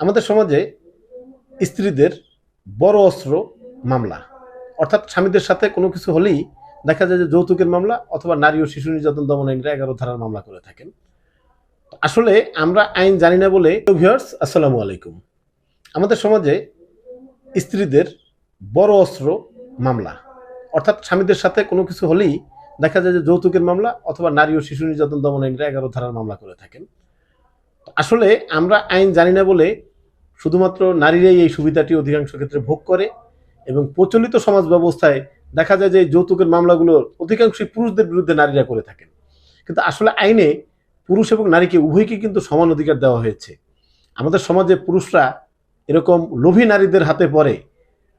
আমাদের সমাজে স্ত্রীদের বড় অস্ত্র মামলা। অর্থাৎ স্বামীদের সাথে কোনো কিছু হলেই দেখা যায় যে যৌতুকের মামলা অথবা নারী ও শিশু নির্যাতন দমন আইনরা এগারো ধারার মামলা করে থাকেন। আসলে আমরা আইন জানি না বলে আসসালামু আলাইকুম। আমাদের সমাজে স্ত্রীদের বড় অস্ত্র মামলা। অর্থাৎ স্বামীদের সাথে কোনো কিছু হলেই দেখা যায় যে যৌতুকের মামলা অথবা নারী ও শিশু নির্যাতন দমন আইনরা এগারো ধারার মামলা করে থাকেন। আসলে আমরা আইন জানি না বলে শুধুমাত্র নারীরাই এই সুবিধাটি অধিকাংশ ক্ষেত্রে ভোগ করে এবং প্রচলিত সমাজ ব্যবস্থায় দেখা যায় যে যৌতুকের মামলাগুলো অধিকাংশই পুরুষদের বিরুদ্ধে নারীরা করে থাকেন। কিন্তু আসলে আইনে পুরুষ এবং নারীকে উভয়কে কিন্তু সমান অধিকার দেওয়া হয়েছে। আমাদের সমাজে পুরুষরা এরকম লোভী নারীদের হাতে পড়ে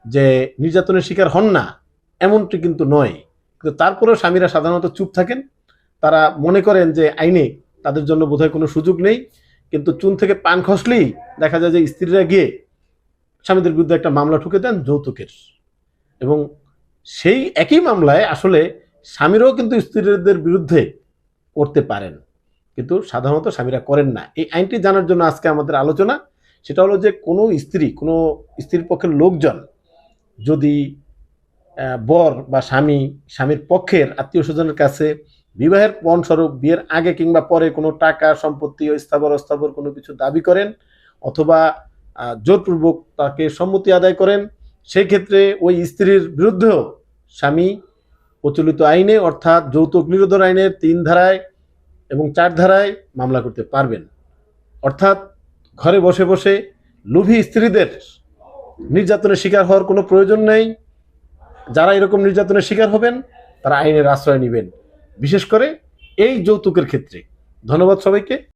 যে নির্যাতনের শিকার হন না, এমনটি কিন্তু নয়। কিন্তু তারপরেও স্বামীরা সাধারণত চুপ থাকেন। তারা মনে করেন যে আইনে তাদের জন্য বোধহয় কোনো সুযোগ নেই। কিন্তু চুন থেকে পান খসলেই দেখা যায় যে স্ত্রীরা গিয়ে স্বামীদের বিরুদ্ধে একটা মামলা ঠুকে দেন যৌতুকের। এবং সেই একই মামলায় আসলে স্বামীরাও কিন্তু স্ত্রীদের বিরুদ্ধে করতে পারেন। কিন্তু সাধারণত স্বামীরা করেন না। এই আইনটি জানার জন্য আজকে আমাদের আলোচনা সেটা হলো যে কোনো স্ত্রী, কোনো স্ত্রীর পক্ষের লোকজন যদি বর বা স্বামী, স্বামীর পক্ষের আত্মীয় স্বজনের কাছে বিবাহের পণ স্বরূপ বিয়ের আগে কিংবা পরে কোনো টাকা, সম্পত্তি, স্থাবর, অস্থাবর কোনো কিছু দাবি করেন অথবা জোরপূর্বক তাকে সম্মতি আদায় করেন সেই ক্ষেত্রে ওই স্ত্রীর বিরুদ্ধেও স্বামী প্রচলিত আইনে অর্থাৎ যৌতুক নিরোধন আইনের তিন ধারায় এবং চার ধারায় মামলা করতে পারবেন। অর্থাৎ ঘরে বসে বসে লোভী স্ত্রীদের নির্যাতনের শিকার হওয়ার কোনো প্রয়োজন নেই। যারা এরকম নির্যাতনের শিকার হবেন, তারা আইনের আশ্রয় নেবেন। বিশেষ করে এই যৌতুকের ক্ষেত্রে। ধন্যবাদ সবাইকে।